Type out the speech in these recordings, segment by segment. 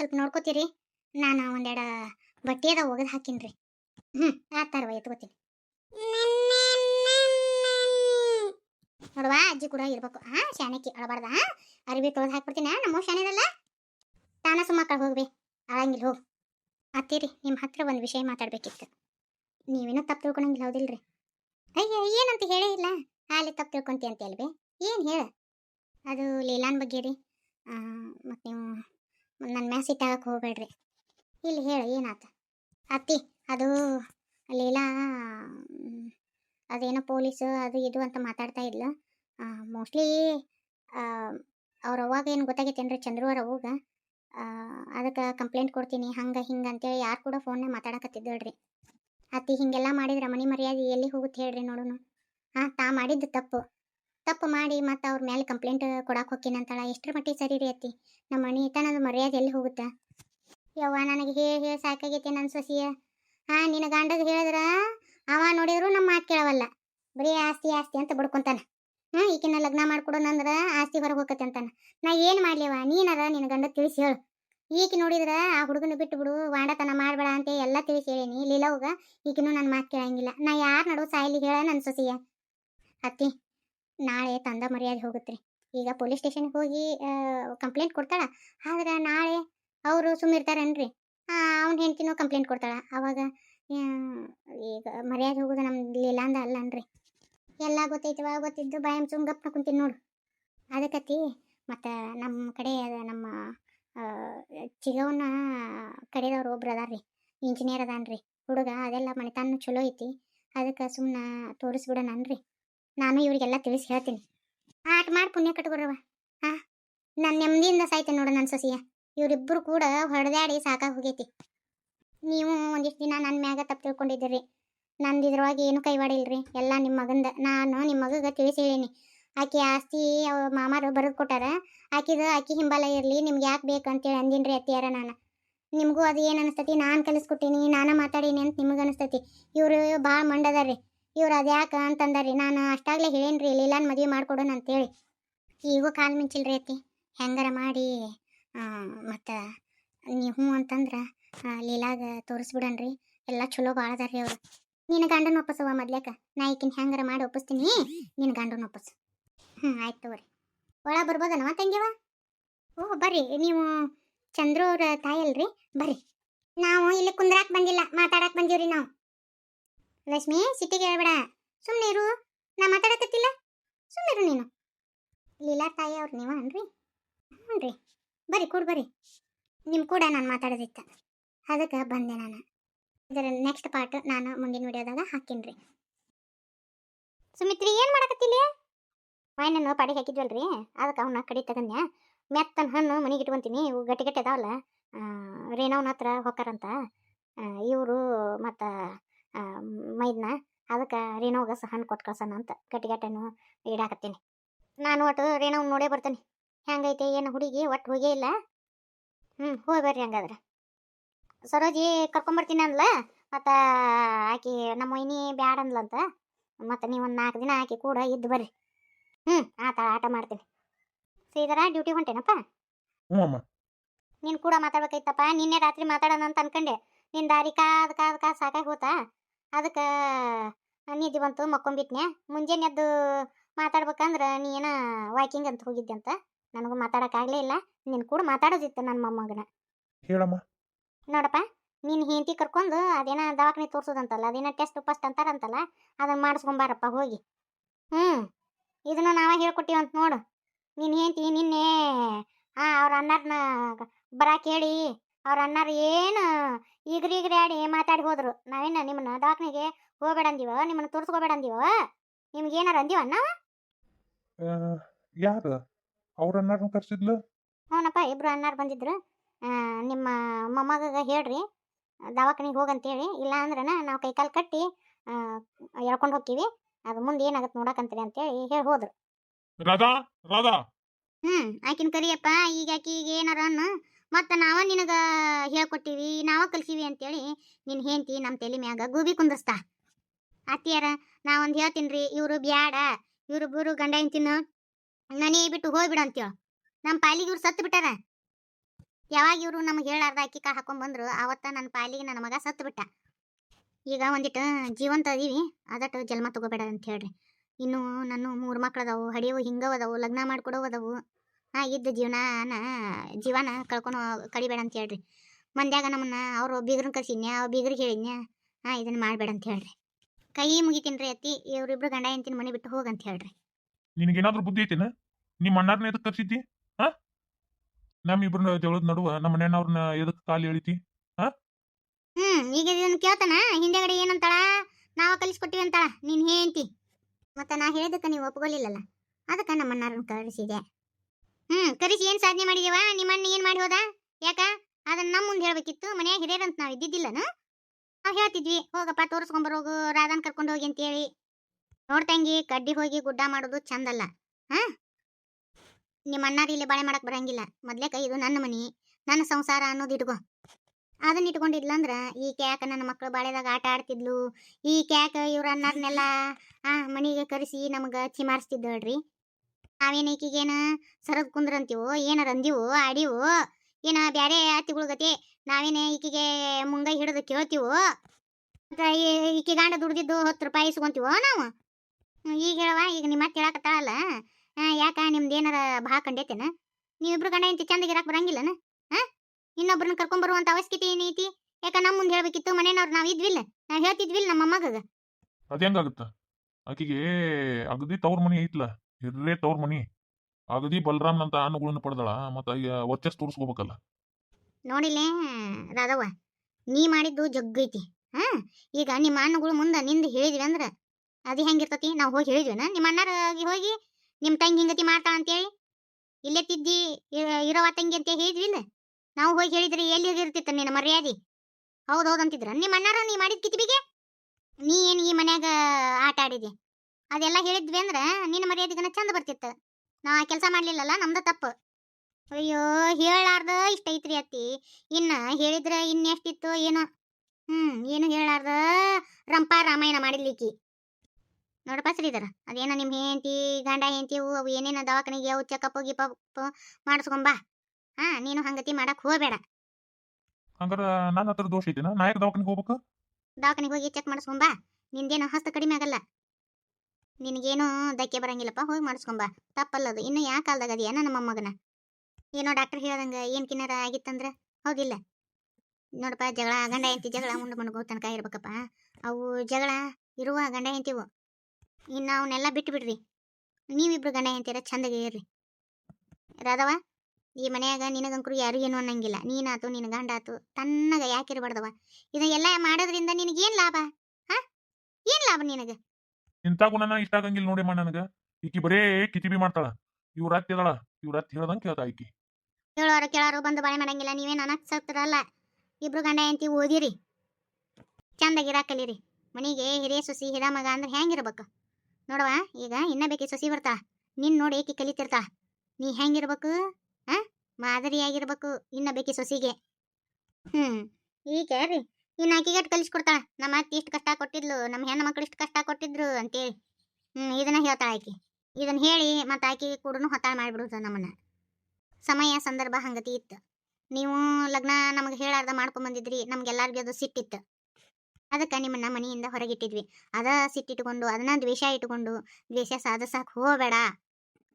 ಸ್ವಲ್ಪ ನೋಡ್ಕೋತೀರಿ. ನಾನು ಒಂದೆರಡು ಬಟ್ಟೆ ಅದ ಹಾಕೀನಿ ರೀ ಹ್ಞೂ ಆತಾರವ ಎತ್ಕೋತೀನಿ. ನೋಡುವ, ಅಜ್ಜಿ ಕೂಡ ಇರ್ಬೇಕು. ಹಾ ಶಾಣಕಿ ಅಳಬಾರ್ದ ಹಾ ಅರಿವಿ ತೊಳೆದು ಹಾಕ್ಬಿಡ್ತೀನಿ ನಮ್ಮ ಶಾಣಿರಲ್ಲ ತಾನ ಸುಮ್ಮಕ್ಕ ಹೋಗ್ಬಿ ಅಳಂಗಿಲ್ಲ ಹೋಗಿ. ಅತ್ತೀರಿ ನಿಮ್ಮ ಹತ್ರ ಒಂದು ವಿಷಯ ಮಾತಾಡ್ಬೇಕಿತ್ತು. ನೀವೇನೋ ತಪ್ಪು ತಿಳ್ಕೊಳಂಗಿಲ್ಲ ಹೌದಿಲ್ರಿ? ಅಯ್ಯ, ಏನಂತ ಹೇಳೇ ಇಲ್ಲ. ಆಲೆ ತಪ್ಪು ತಿಳ್ಕೊಂತಿ ಅಂತ ಅಲ್ವೇ ಏನು ಹೇಳ? ಅದು ಲೀಲಾನ್ ಬಗ್ಗೆ ರೀ ಮತ್ತು ನೀವು ನನ್ನ ಮ್ಯಾಸ್ ಇಟ್ಟಾಗಕ್ಕೆ ಹೋಗ್ಬೇಡ್ರಿ. ಇಲ್ಲಿ ಹೇಳು, ಏನಾತ? ಅತ್ತಿ, ಅದು ಲೀಲಾ ಅದೇನೋ ಪೊಲೀಸು, ಅದು ಇದು ಅಂತ ಮಾತಾಡ್ತಾ ಇದ್ಲು. ಮೋಸ್ಟ್ಲಿ ಅವ್ರ ಅವಾಗ ಏನು ಗೊತ್ತಾಗೈತೇನ್ರಿ ಚಂದ್ರು ಅವ್ರ ಅವಾಗ ಅದಕ್ಕೆ ಕಂಪ್ಲೇಂಟ್ ಕೊಡ್ತೀನಿ, ಹಂಗೆ, ಹಿಂಗೆ ಅಂತೇಳಿ ಯಾರು ಕೂಡ ಫೋನ್ನಾಗ ಮಾತಾಡಕತ್ತಿದ್ದಳ್ರಿ. ಅತ್ತಿ, ಹಿಂಗೆಲ್ಲ ಮಾಡಿದ್ರೆ ಮನೆ ಮರ್ಯಾದೆ ಎಲ್ಲಿ ಹೋಗುತ್ತೆ ಹೇಳ್ರಿ ನೋಡೋಣ ಹಾಂ ತಾ ಮಾಡಿದ್ದು ತಪ್ಪು. ತಪ್ಪು ಮಾಡಿ ಮತ್ತೆ ಅವ್ರ ಮೇಲೆ ಕಂಪ್ಲೇಂಟ್ ಕೊಡಕ್ಕೆ ಹೋಗ್ತೀನಿ ಅಂತಾಳ, ಎಷ್ಟರ ಮಟ್ಟಿಗೆ ಸರಿ ರೀ ಅತ್ತಿ? ನಮ್ಮ ಮನೆತನದ ಮರ್ಯಾದೆ ಎಲ್ಲಿ ಹೋಗುತ್ತೆ? ಯವ್ವ, ನನಗೆ ಹೇ ಹೇ ಸಾಕಾಗೈತಿ ನನ್ನ ಸೊಸಿಯ. ಹಾಂ, ನಿನ್ನ ಗಂಡಗೆ ಹೇಳಿದ್ರ, ಅವ ನೋಡಿದ್ರು ನಮ್ಮ ಮಾತು ಕೇಳವಲ್ಲ. ಬರೀ ಆಸ್ತಿ ಆಸ್ತಿ ಅಂತ ಬಡ್ಕೊಂತಾನ. ಹಾಂ ಈಕಿನ ಲಗ್ನ ಮಾಡ್ಕೊಡೋನಂದ್ರೆ ಆಸ್ತಿ ಹೊರಗೆ ಹೋಗತ್ತೆ ಅಂತಾನ. ನಾ ಏನು ಮಾಡ್ಲಿವ ನೀನರ ನಿನ್ನ ಗಂಡ ತಿಳಿಸಿ ಹೇಳು. ಈಕಿ ನೋಡಿದ್ರ ಆ ಹುಡುಗನ ಬಿಟ್ಟು ಬಿಡು ವಾಂಡತನ ಮಾಡಬೇಡ ಅಂತ ಎಲ್ಲ ತಿಳಿಸಿ ಹೇಳೀನಿ. ಲೀಲವ್ಗ ಈಕಿನೂ ನನ್ನ ಮಾತು ಕೇಳಂಗಿಲ್ಲ. ನಾ ಯಾರ ನಡುವ ಸಾಯಿಲಿ ಹೇಳ ನನ್ನ ಸೊಸಿಯ? ಅತ್ತಿ ನಾಳೆ ತಂದ ಮರ್ಯಾದೆ ಹೋಗುತ್ತೆ ಈಗ ಪೊಲೀಸ್ ಸ್ಟೇಷನ್ಗೆ ಹೋಗಿ ಕಂಪ್ಲೇಂಟ್ ಕೊಡ್ತಾಳ. ಆದ್ರೆ ನಾಳೆ ಅವರು ಸುಮ್ಮಿರ್ತಾರನ್ರಿ ಅವ್ನ ಹೆಂಡ್ತಿನೂ ಕಂಪ್ಲೇಂಟ್ ಕೊಡ್ತಾಳ. ಅವಾಗ ಈಗ ಮರ್ಯಾದೆ ಹೋಗೋದು ಅಂದ ಲೀಲಾಂದ ಅಲ್ಲನ್ರಿ. ಎಲ್ಲ ಗೊತ್ತೈತವ ಗೊತ್ತಿದ್ದು ಬಾಯ್ ಸುಮ್ ಗಪ್ನ ಕುಂತೀನಿ ನೋಡು. ಅದಕ್ಕತಿ ಮತ್ತು ನಮ್ಮ ಕಡೆ ನಮ್ಮ ಚಿಗವನ್ನ ಚಿಗವನ ಕಡೆದವ್ರು ಒಬ್ರು ಅದಾರ ರೀ ಇಂಜಿನಿಯರ್ ಅದಾನ್ರಿ. ಹುಡುಗ ಅದೆಲ್ಲ ಮನೆತನ ಚಲೋ ಐತಿ. ಅದಕ್ಕೆ ಸುಮ್ಮನೆ ತೋರಿಸ್ಬಿಡೋಣನ್ರಿ ನಾನು ಇವರಿಗೆಲ್ಲ ತಿಳಿಸಿ ಹೇಳ್ತೀನಿ. ಆಟ ಮಾಡಿ ಪುಣ್ಯ ಕಟ್ಕೊಡ್ರವ ಹಾ ನನ್ನ ನೆಮ್ಮದಿಯಿಂದ ಸಾಯ್ತೇನೆ ನೋಡು ನನ್ನ ಸೊಸಿಯ. ಇವರಿಬ್ಬರು ಕೂಡ ಹೊಡೆದಾಡಿ ಸಾಕಾಗಿ ಹೋಗೈತಿ. ನೀವು ಒಂದಿಷ್ಟು ದಿನ ನನ್ನ ಮ್ಯಾಗ ತಪ್ಪು ತಿಳ್ಕೊಂಡಿದ್ದೀರಿ. ನಂದು ಇದ್ರೊಳಗೆ ಏನು ಕೈವಾಡಿಲ್ರಿ? ಎಲ್ಲ ನಿಮ್ಮ ಮಗಂದ. ನಾನು ನಿಮ್ಮ ಮಗಗೆ ತಿಳಿಸಿ ಹೇಳೀನಿ. ಆಕೆ ಆಸ್ತಿ ಅವ್ರ ಮಾಮಾರು ಬರೆದು ಕೊಟ್ಟಾರ. ಆಕಿದು ಆಕಿ ಹಿಂಬಾಲ ಇರಲಿ, ನಿಮ್ಗೆ ಯಾಕೆ ಬೇಕು ಅಂತೇಳಿ ಅಂದಿನ್ರಿ ಅತ್ತಿಯಾರ ನಾನು. ನಿಮಗೂ ಅದು ಏನು ಅನಿಸ್ತತಿ? ನಾನು ಕಲಿಸ್ಕೊಟ್ಟೀನಿ, ನಾನು ಮಾತಾಡೀನಿ ಅಂತ ನಿಮಗೆ ಅನಿಸ್ತತಿ. ಇವರು ಭಾಳ ಮಂಡದಾರ್ರಿ ಇವ್ರು ಅದ್ಯಾಕೆ ಅಂತಂದರಿ? ನಾನು ಅಷ್ಟಾಗ್ಲೇ ಹೇಳೇನ್ರಿ, ಲೀಲಾನ್ ಮದುವೆ ಮಾಡ್ಕೊಡೋಣ ಅಂತೇಳಿ. ಈಗೂ ಕಾಲು ಮಿಂಚಿಲ್ರಿ ಅತ್ತಿ. ಹೆಂಗಾರ ಮಾಡಿ ಮತ್ತು ನೀವು ಹ್ಞೂ ಅಂತಂದ್ರೆ ಲೀಲಾಗ ತೋರಿಸ್ಬಿಡನ್ರಿ. ಎಲ್ಲ ಚಲೋ ಭಾಳ ಅದಾರ್ರಿ ಅವ್ರು. ನಿನ್ನ ಗಂಡನ ಒಪ್ಪಸವ ಮೊದ್ಲೇಕ ನಾ ಈಕಿನ ಹೆಂಗಾರ ಮಾಡಿ ಒಪ್ಪಿಸ್ತೀನಿ. ನಿನ್ನ ಗಂಡನ ಒಪ್ಪಸು ಹ್ಞೂ ಆಯ್ತು ತಗೋರಿ. ಒಳ ಬರ್ಬೋದನವ ತಂಗಿವ ಓಹ್ ಬರ್ರಿ. ನೀವು ಚಂದ್ರ ಅವ್ರ ತಾಯಿ ಅಲ್ರಿ? ಬರ್ರಿ. ನಾವು ಇಲ್ಲಿ ಕುಂದ್ರಾಕ್ ಬಂದಿಲ್ಲ, ಮಾತಾಡಕ್ ಬಂದೀವ್ರಿ ನಾವು. ರಶ್ಮಿ ಸಿಟ್ಟಿಗೆ ಹೇಳ್ಬೇಡ. ಸುಮ್ಮನೆ ಇರು. ನಾ ಮಾತಾಡಕತ್ತಿಲ್ಲ. ಸುಮ್ಮನೆ ಇರು ನೀನು. ಲೀಲಾ ತಾಯಿ ಅವ್ರು ನೀವ ಅನ್ರಿ? ಹ್ಞೂ ರೀ ಬರ್ರಿ ಕೂಡ ಬರ್ರಿ. ನಿಮ್ಮ ಕೂಡ ನಾನು ಮಾತಾಡೋದಿತ್ತ. ಅದಕ್ಕೆ ಬಂದೆ ನಾನು. ಇದರ ನೆಕ್ಸ್ಟ್ ಪಾರ್ಟ್ ನಾನು ಮುಂದಿನ ವಿಡಿಯೋದಾಗ ಹಾಕೀನಿ ರೀ ಸುಮಿತ್ರಿ, ಏನು ಮಾಡಕತ್ತಿಲ್ಲ? ವಾಯ್ನನ್ನು ಪಾಡಿಗೆ ಹಾಕಿದ್ವಲ್ರಿ? ಅದಕ್ಕೆ ಅವನ್ನ ಕಡಿ ತಗನ್ಯ ಮೆತ್ತನ ಹಣ್ಣು ಮನೆಗೆ ಇಟ್ಕೊಂತೀನಿ. ಇವು ಗಟ್ಟಿ ಗಟ್ಟಿ ಅದಾವಲ್ಲ. ರೇನವ್ನ ಹತ್ರ ಹೊಕ್ಕಾರಂತ. ಇವರು ಮತ್ತು ಮೈದ್ನ ಅದಕ್ಕೆ ರೇಣುವಾಗ ಸಹ ಹಣ್ಣು ಕೊಟ್ಟು ಕಳ್ಸೋಣ ಅಂತ ಗಟ್ಟಿ ಗಟ್ಟೆನು ಇಡಾಕತ್ತೀನಿ. ನಾನು ಒಟ್ಟು ರೇಣವ್ ನೋಡೇ ಬರ್ತೀನಿ. ಹೆಂಗೈತೆ ಏನು ಹುಡುಗಿ ಒಟ್ಟು ಹೋಗೇ ಇಲ್ಲ. ಹ್ಞೂ ಹೋಗಿ ಬರ್ರಿ ಹಂಗಾದ್ರೆ. ಸರೋಜಿ ಕರ್ಕೊಂಬರ್ತೀನಿ ಅಂದ್ಲ ಮತ್ತು ಆಕಿ ನಮ್ಮ ವೈನಿ ಬ್ಯಾಡ ಅಂದ್ಲಂತ ಮತ್ತು ನೀವು ಒಂದು ನಾಲ್ಕು ದಿನ ಆಕಿ ಕೂಡ ಇದ್ದು ಬರ್ರಿ. ಹ್ಞೂ ಆತ ಆಟ ಮಾಡ್ತೀನಿ. ಸೀದರ ಡ್ಯೂಟಿ ಹೊಂಟೇನಪ್ಪ? ನೀನು ಕೂಡ ಮಾತಾಡ್ಬೇಕಾಯ್ತಪ್ಪ ನಿನ್ನೆ ರಾತ್ರಿ ಮಾತಾಡೋಣ ಅಂತ ಅನ್ಕೊಂಡೆ. ನಿನ್ನ ದಾರಿ ಕಾದು ಕಾದು ಕಾದ್ ಸಾಕಾಗಿ ಹೋತಾ? ಅದಕ್ಕೆ ನಿದ್ದೆ ಬಂತು ಮಕ್ಕೊಂಬಿಟ್ನೆ. ಮುಂಜಾನೆ ಎದ್ದು ಮಾತಾಡ್ಬೇಕಂದ್ರೆ ನೀ ಏನ ವಾಕಿಂಗ್ ಅಂತ ಹೋಗಿದ್ದೆ ಅಂತ. ನನಗೂ ಮಾತಾಡೋಕ್ಕಾಗಲೇ ಇಲ್ಲ. ನಿನ್ನ ಕೂಡ ಮಾತಾಡೋದಿತ್ತು ನನ್ನ ಮೊಮ್ಮಗನ. ಹೇಳಮ್ಮ. ನೋಡಪ್ಪ ನೀನು ಹೆಂಡತಿ ಕರ್ಕೊಂಡು ಅದೇನ ದವಾಖಾನೆ ತೋರ್ಸೋದಂತಲ್ಲ ಅದೇನ ಟೆಸ್ಟ್ ಫಸ್ಟ್ ಅಂತಾರಂತಲ್ಲ ಅದನ್ನ ಮಾಡಿಸ್ಕೊಂಬಾರಪ್ಪ ಹೋಗಿ. ಹ್ಞೂ ಇದನ್ನು ನಾವೇ ಅಂತ ನೋಡು. ನಿನ್ನ ಹೆಂಡತಿ ನಿನ್ನೆ ಆ ಅವ್ರ ಅಣ್ಣಾರನ್ನ ಬರಾಕ್ ಹೇಳಿ ಅವ್ರ ಅಣ್ಣಾರು ಏನು ಈಗ್ರಿ ಈಗ್ರಿ ಆಡಿ ಮಾತಾಡಿ ಹೋದ್ರು. ನಾವೇನ ನಿಮ್ಮನ್ನ ದವಾಖಾನೆಗೆ ಹೋಗ್ಬೇಡ ಅಂದೀವ ನಿಮ್ಮನ್ನ ತೋರಿಸ್ಕೋಬೇಡ ಅಂದೀವ ನಿಮ್ಗೆ ಏನಾರ ಅಂದೀವ ಅಣ್ಣ? ಯಾರು? ಅವ್ರ ಅವ್ರನ್ನಾರು ಕರ್ಸಿದ್ಲು? ಹ್ಞೂನಪ್ಪ ಇಬ್ರು ಅಣ್ಣಾರು ಬಂದಿದ್ರು. ನಿಮ್ಮ ಮೊಮ್ಮಗ ಹೇಳ್ರಿ ದವಾಖಾನಿಗೆ ಹೋಗಂತೇಳಿ. ಇಲ್ಲ ಅಂದ್ರೆ ನಾವು ಕೈಕಾಲು ಕಟ್ಟಿ ಎಳ್ಕೊಂಡು ಹೋಗ್ತೀವಿ ಅದು ಮುಂದೆ ಏನಾಗತ್ತೆ ನೋಡಕಂತೀರಿ ಅಂತೇಳಿ ಹೇಳಿ ಹೋದ್ರು. ರಾಧಾ ರಾಧಾ. ಹ್ಞೂ ಆಕಿನ ಕರಿಯಪ್ಪ ಈಗ ಆಕಿಗೆ ಏನಾರ ಅನ್ನು ಮತ್ತು ನಾವ ನಿನಗೆ ಹೇಳ್ಕೊಟ್ಟಿವಿ, ನಾವ ಕಲ್ಸೀವಿ ಅಂತೇಳಿ ನಿನ್ನ ಹೆಂಡತಿ ನಮ್ಮ ತಲೆ ಮ್ಯಾಗ ಗೂಬಿ ಕುಂದಸ್ತಾ ಅತ್ತಿಯಾರ ನಾ ಒಂದು ಹೇಳ್ತೀನಿ ರೀ ಇವರು ಬ್ಯಾಡ ಬೂರು ಗಂಡ ಹೆಂಡ್ತಿನ ನನೇ ಬಿಟ್ಟು ಹೋಗ್ಬಿಡ ಅಂತೇಳಿ ನಮ್ಮ ಪಾಲಿಗೆ ಇವ್ರು ಸತ್ತು ಬಿಟ್ಟಾರ. ಯಾವಾಗ ಇವರು ನಮಗೆ ಹೇಳಾರ್ದ ಅಕ್ಕಿ ಕಾ ಹಾಕೊಂಡ್ ಬಂದ್ರು, ಅವತ್ತ ನನ್ನ ಪಾಲಿಗೆ ನನ್ನ ಮಗ ಸತ್ತು ಬಿಟ್ಟ. ಈಗ ಒಂದಿಟ್ಟು ಜೀವಂತ ಅದೀವಿ ಅದಟ್ಟು ಜನ್ಮ ತಗೋಬೇಡ ಅಂತ ಹೇಳ್ರಿ. ಇನ್ನು ನನ್ನ ಮೂರು ಮಕ್ಳು ಅದಾವು, ಹಡಿಯವು ಹಿಂಗವದವು ಲಗ್ನ ಮಾಡ್ಕೊಡೋವು ಅದಾವು. ಹಾ ಇದ್ದ ಜೀವನಾನ ಜೀವನ ಕಳ್ಕೊಂಡು ಕಳಿಬೇಡ ಅಂತ ಹೇಳ್ರಿ. ಮಂದ್ಯಾಗ ನಮ್ಮನ್ನ ಅವರು ಬೀಗ್ರನ್ನ ಕಳ್ಸಿದ್ನ್ಯಾ ಅವ್ರು ಬೀಗ್ರಿಗೆ ಹೇಳಿದ್ನ್ಯಾ ಹಾಂ ಇದನ್ನ ಮಾಡಬೇಡ ಅಂತ ಹೇಳ್ರಿ. ಕೈ ಮುಗಿತೀನ್ರಿ ಅತ್ತಿ ಇವ್ರಿಬ್ರು ಗಂಡ ಎಂತಿನ ಮನೆ ಬಿಟ್ಟು ಹೋಗಂತ ಹೇಳ್ರಿ. ನಿನಗೇನಾದ್ರೂ ಬುದ್ಧಿ ಐತಿನ? ನಿಮ್ಮ ಅಣ್ಣಾರ್ನ ಎದಕ್ ಕರ್ಸಿದ್ದಿ? ಹಾ ನಮ್ಮ ಇಬ್ರನ್ನ ಜಗಳದ ನಡುವ ನಮ್ಮ ಮನೆಯವ್ರನ್ನ ಎದಕ್ ಕಾಲು ಎಳಿತಿ? ಹ್ಮ್ ಈಗ ಇದನ್ನ ಕೇಳ್ತಾನ? ಹಿಂದೆಗಡೆ ಏನಂತಾಳ? ನಾವು ಕಲಿಸ್ಕೊಟ್ಟಿವಿ ಅಂತಾಳ ನೀನ್ ಹೇಂತಿ ಮತ್ತ ನಾ ಹೇಳಿದಕ್ಕ ನೀವು ಒಪ್ಕೊಳ್ಳಿಲ್ಲಲ್ಲ ಅದಕ್ಕ ನಮ್ಮ ಅಣ್ಣಾರನ್ನ ಕರೆಸಿದೆ ಹ್ಮ್, ಕರೆಸಿ ಏನ್ ಸಾಧನೆ ಮಾಡಿದೇವ? ನಿಮ್ಮನ್ನ ಅಣ್ಣ ಏನ್ ಮಾಡಿ ಹೋದ? ಯಾಕ? ಅದನ್ನ ನಮ್ಮ ಮುಂದೆ ಹೇಳ್ಬೇಕಿತ್ತು. ಮನ್ಯಾಗ ಹಿರಿಯರಂತ ನಾವ್ ಇದ್ದಿದ್ದಿಲ್ಲನ? ನಾವ್ ಹೇಳ್ತಿದ್ವಿ, ಹೋಗಪ್ಪ ತೋರಿಸ್ಕೊಂಬರೋಗು ರಾಧಾನ್ ಕರ್ಕೊಂಡು ಹೋಗಿ ಅಂತೇಳಿ. ನೋಡ್ತಂಗಿ ಕಡ್ಡಿ ಹೋಗಿ ಗುಡ್ಡ ಮಾಡೋದು ಚಂದಲ್ಲ. ಹಾ? ನಿಮ್ಮ ಅಣ್ಣಾರು ಇಲ್ಲಿ ಬಾಳೆ ಮಾಡಕ್ ಬರಂಗಿಲ್ಲ. ಮೊದ್ಲೇಕ ಇದು ನನ್ನ ಮನಿ, ನನ್ನ ಸಂಸಾರ ಅನ್ನೋದು ಇಟ್ಕೋ. ಅದನ್ನ ಇಟ್ಕೊಂಡಿದ್ಲಂದ್ರ ಈ ಕ್ಯಾಕ ನನ್ನ ಮಕ್ಕಳು ಬಾಳೆದಾಗ ಆಟ ಆಡ್ತಿದ್ಲು. ಈ ಕ್ಯಾಕ ಇವ್ರ ಅಣ್ಣರ್ನೆಲ್ಲ, ಆ ಮನಿಗೆ ಕರೆಸಿ ನಮಗ ಚಿಮಾರಿಸ್ತಿದ್ದಳ್ರಿ ನಾವೇನ್ ಈಕಿಗೇನ ಸರದ್ ಕುಂದ್ರಂತೀವೋ ಏನಾರ ಅಂದಿವು ಆಡಿವು, ಏನ ಬ್ಯಾರೆ ಆತಿಗಳ ಗತಿ ನಾವೇನ ಈಕಿಗೆ ಮುಂಗೈ ಹಿಡಿದು ಕೇಳ್ತೀವೋ ಈ- ಈಕಿ ಗಾಂಡ ದುಡ್ದಿದ್ದು ಹತ್ತು ರೂಪಾಯಿ ಇಸ್ಕೊಂತೀವೋ ನಾವು? ಈಗ ಹೇಳವ ಈಗ ನಿಮ್ಮ ಮತ್ತೆ ಹೇಳಕತ್ತಾಳಲ್ಲ ಯಾಕ ನಿಮ್ದು ಏನಾರ ಭಾ ಕಂಡೈತೇನ? ನೀವಿಬ್ರು ಗಂಡ ಇಂತಿ ಚಂದಗೆ ಇರಕ್ ಬರಂಗಿಲ್ಲನ? ಹಾ, ಇನ್ನೊಬ್ರನ್ನ ಕರ್ಕೊಂಡ್ ಬರುವಂತ ಅವಶ್ಯಕತೆ ಏನೈತಿ ಯಾಕ ನಮ್ಮ ಮುಂದೆ ಹೇಳ್ಬೇಕಿತ್ತು, ಮನೆಯವ್ರು ನಾವು ಇದ್ವಿಲ್ಲ, ನಾವು ಹೇಳ್ತಿದ್ವಿಲ್ಲ ನಮ್ಮ ಮಗಗ ಅದ ಅಗದಿ ತವ್ರ ಮನಿ ಐತ್ಲ? ಹಿರ್ರೇ ತವ್ರ ಮನಿ. ಅಗದಿ ಬಲರಾಮ್ನಂತ ಅನ್ನಗಳನ್ನ ಪಡೆದಳ, ಮತ್ತ ಅಯ್ಯ ವರ್ಚಸ್ ತೋರಿಸ್ಕೋಬೇಕಲ್ಲ. ನೋಡಿಲ್ಲೇ ರಾಧವ್ವ ನೀ ಮಾಡಿದ್ದು ಜಗ್ಗೈತಿ. ಹಾ, ಈಗ ನಿಮ್ಮ ಅಣ್ಣಗಳು ಮುಂದೆ ನಿಂದು ಹೇಳಿದ್ವಿ ಅಂದ್ರ ಅದು ಹೆಂಗಿರ್ತತಿ ನಾವು ಹೋಗಿ ಹೇಳಿದ್ವಿನ? ನಿಮ್ಮ ಅಣ್ಣಾರಿಗೆ ಹೋಗಿ ನಿಮ್ಮ ತಂಗಿ ಹಿಂಗತಿ ಮಾಡ್ತಾಳ ಅಂತೇಳಿ? ಇಲ್ಲೇ ತಿದ್ದಿ ಇರೋವ ತಂಗಿ ಅಂತ ಹೇಳಿದ್ವಿಲ್ಲ ನಾವು ಹೋಗಿ ಹೇಳಿದ್ರೆ ಎಲ್ಲಿ ಇರ್ತಿತ್ತ ನಿನ್ನ ಮರ್ಯಾದೆ? ಹೌದು ಹೌದು ಅಂತಿದ್ರ. ನಿಮ್ಮ ಅಣ್ಣಾರ ನೀ ಮಾಡಿದ ಕಿತಿಬಿಗೆ? ನೀ ಏನು ಈ ಮನ್ಯಾಗ ಆಟ ಆಡಿದೆ ಅದೆಲ್ಲ ಹೇಳಿದ್ವಿ ಅಂದ್ರೆ ನಿನ್ನ ಮರ್ಯಾದೆಗನ ಚಂದ ಬರ್ತಿತ್ತು. ನಾ ಕೆಲಸ ಮಾಡ್ಲಿಲ್ಲಲ್ಲ ನಮ್ದು ತಪ್ಪು. ಅಯ್ಯೋ ಹೇಳಾರ್ದ ಇಷ್ಟ ಐತ್ರಿ ಅತ್ತಿ. ಇನ್ನ ಹೇಳಿದ್ರ ಇನ್ನೆಷ್ಟಿತ್ತು ಏನೋ. ಹ್ಮ್ ಏನು ಹೇಳಾರ್ದ? ರಂಪ ರಾಮಾಯಣ ಮಾಡಿದ್ಲಿಕ್ಕಿ ನೋಡಪ್ಪ ಶ್ರೀಧರ ಅದೇನ ನಿಮ್ಮ ಹೆಂಡತಿ ಗಂಡ ಹೆಂಡತಿ ಅವು ಏನೇನ ದವಾಖಾನೆಗೆ ಅವು ಚೆಕಪ್ ಗಿಪ್ ಮಾಡಿಸ್ಕೊಂಬಾ ಹಾ ನೀನು ಹಂಗತಿ ಮಾಡಕ್ ಹೋಗಬೇಡ. ಹಂಗಾರ ನನ್ನ ಹತ್ರ ದೋಷ ಐತಿನ? ನಾಯಕ ದವಾಖಾನಿಗೆ ಹೋಗ್ಬೇಕು? ದವಾಖಾನೆಗೆ ಹೋಗಿ ಚೆಕ್ ಮಾಡಿಸ್ಕೊಂಬಾ ನಿಂದೇನು ಹಸ್ತ ಕಡಿಮೆ ಆಗಲ್ಲ. ನಿನಗೇನು ಧಕ್ಕೆ ಬರಂಗಿಲ್ಲಪ್ಪ, ಹೋಗಿ ಮಾಡಿಸ್ಕೊಂಬ. ತಪ್ಪಲ್ಲದು, ಇನ್ನು ಯಾ ಕಾಲದಾಗ ಅದೇನ ನಮ್ಮ ಮಗನ ಏನೋ ಡಾಕ್ಟರ್ ಹೇಳ್ದಂಗೆ ಏನು ಕಿನ್ನರ ಆಗಿತ್ತಂದ್ರೆ? ಹೌದಿಲ್ಲ ನೋಡಪ್ಪ, ಜಗಳ, ಗಂಡ ಹೆಂಡತಿ ಜಗಳ ಮುಂದೆ ಮಣಗೋ ತನಕ ಇರ್ಬೇಕಪ್ಪ. ಅವು ಜಗಳ ಇರುವ ಗಂಡ ಹೆಂಡತಿವು. ಇನ್ನು ಅವನ್ನೆಲ್ಲ ಬಿಟ್ಟು ಬಿಡ್ರಿ ನೀವಿಬ್ರು ಗಂಡ ಹೆಂಡತಿರ, ಚಂದಗೆ ಇರ್ರಿ. ರಾಧವ ಈ ಮನೆಯಾಗ ನಿನಗಂಕರು ಯಾರು ಏನು ಅನ್ನಂಗಿಲ್ಲ. ನೀನಾತು ನಿನ್ನ ಗಂಡ ಆತು ತನ್ನಗ ಯಾಕಿರ್ಬಾರ್ದವ ಇದೆಲ್ಲ ಮಾಡೋದ್ರಿಂದ ನಿನಗೇನು ಲಾಭ? ಹಾಂ? ಏನು ಲಾಭ ನಿನಗ? ಇಂಥ ಗುಣನ ಇಷ್ಟ ಆಗಂಗಿಲ್ಲ ನೋಡಿಮ್ಮ ನನಗ. ಈಕಿ ಬರೇ ಕಿತಿಬಿ ಮಾಡ್ತಾಳ. ಇವ್ರ ಅತ್ತಿ ಅದಾಳ ಇವ್ರ ಅತ್ತಿ ಹೇಳ್ದಂಗ ಕೇಳ್ತಾ ಈಕಿ. ಹೇಳೋರು ಕೇಳೋರು ಬಂದು ಬಾಳೆ ಮಾಡಂಗಿಲ್ಲ. ನೀವೇನು ಅನಕ್ಸತ್ರಲ್ಲ ಇಬ್ರು ಗಂಡ ಎಂತಿ ಓದಿರಿ. ಚಂದಾಗಿರಾಕ್ ಕಲೀರಿ. ಮನಿಗೆ ಹಿರಿಯ ಸೊಸಿ ಹಿರ ಮಗ ಅಂದ್ರೆ ಹೆಂಗಿರ್ಬೇಕು ನೋಡವ, ಈಗ ಇನ್ನ ಬೇಕಿ ಸೊಸಿ ಬರ್ತಾ. ನಿನ್ ನೋಡಿ ಏಕಿ ಕಲಿತಿರ್ತಾ. ನೀ ಹೆಂಗಿರ್ಬೇಕು ಆ? ಮಾದರಿಯಾಗಿರ್ಬೇಕು. ಇನ್ನ ಬೇಕಿ ಸೊಸಿಗೆ. ಹ್ಮ್. ಈಗ ರೀ. ಇನ್ನು ಆಕಿಗೆ ಕಲಿಸ್ಕೊಡ್ತಾಳ ನಮ್ಮ ಅತ್ತಿ ಇಷ್ಟು ಕಷ್ಟ ಕೊಟ್ಟಿದ್ಲು ನಮ್ಮ ಹೆಣ್ಣು ಮಕ್ಳು ಇಷ್ಟು ಕಷ್ಟ ಕೊಟ್ಟಿದ್ರು ಅಂತೇಳಿ. ಹ್ಞೂ ಇದನ್ನ ಹೇಳ್ತಾಳೆ ಆಕೆ. ಇದನ್ನ ಹೇಳಿ ಮತ್ತೆ ಆಕೆಗೆ ಕೂಡ ಹೊತ್ತಾಳ ಮಾಡಿಬಿಡುದು ನಮ್ಮನ್ನ. ಸಮಯ ಸಂದರ್ಭ ಹಂಗತಿ ಇತ್ತು. ನೀವು ಲಗ್ನ ನಮಗೆ ಹೇಳಾರ್ದ ಮಾಡ್ಕೊಂಡ್ ಬಂದಿದ್ರಿ ನಮ್ಗೆಲ್ಲಾರ್ಗೂ ಅದು ಸಿಟ್ಟಿತ್ತು. ಅದಕ್ಕೆ ನಿಮ್ಮನ್ನ ಮನೆಯಿಂದ ಹೊರಗಿಟ್ಟಿದ್ವಿ. ಅದ ಸಿಟ್ಟಿಟ್ಕೊಂಡು ಅದನ್ನ ದ್ವೇಷ ಇಟ್ಕೊಂಡು ದ್ವೇಷ ಸಾಧಿಸಕ್ಕೆ ಹೋಗಬೇಡ.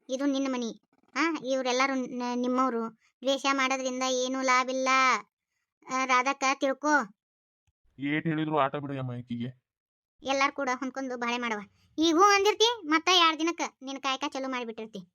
ಇದು ನಿನ್ನ ಮನೆ. ಹಾಂ ಇವರೆಲ್ಲರೂ ನಿಮ್ಮವರು. ದ್ವೇಷ ಮಾಡೋದ್ರಿಂದ ಏನೂ ಲಾಭ ಇಲ್ಲ. ಆ, ರಾಧಕ್ಕ ತಿಳ್ಕೊ. ಏಟ್ ಹೇಳಿದ್ರು ಆಟ ಬಿಡಯ್ಯಮ್ಮ ಈಕಿಗೆ. ಎಲ್ಲಾರು ಕೂಡ ಹೊಂದ್ಕೊಂಡು ಬಾಳೆ ಮಾಡವ. ಈಗೂ ಹೂ ಅಂದಿರ್ತಿ ಮತ್ತ ಎರಡ್ ದಿನಕ್ಕ ನಿನ್ನ ಕಾಯಕ ಚಲೋ ಮಾಡಿಬಿಟ್ಟಿರ್ತಿ.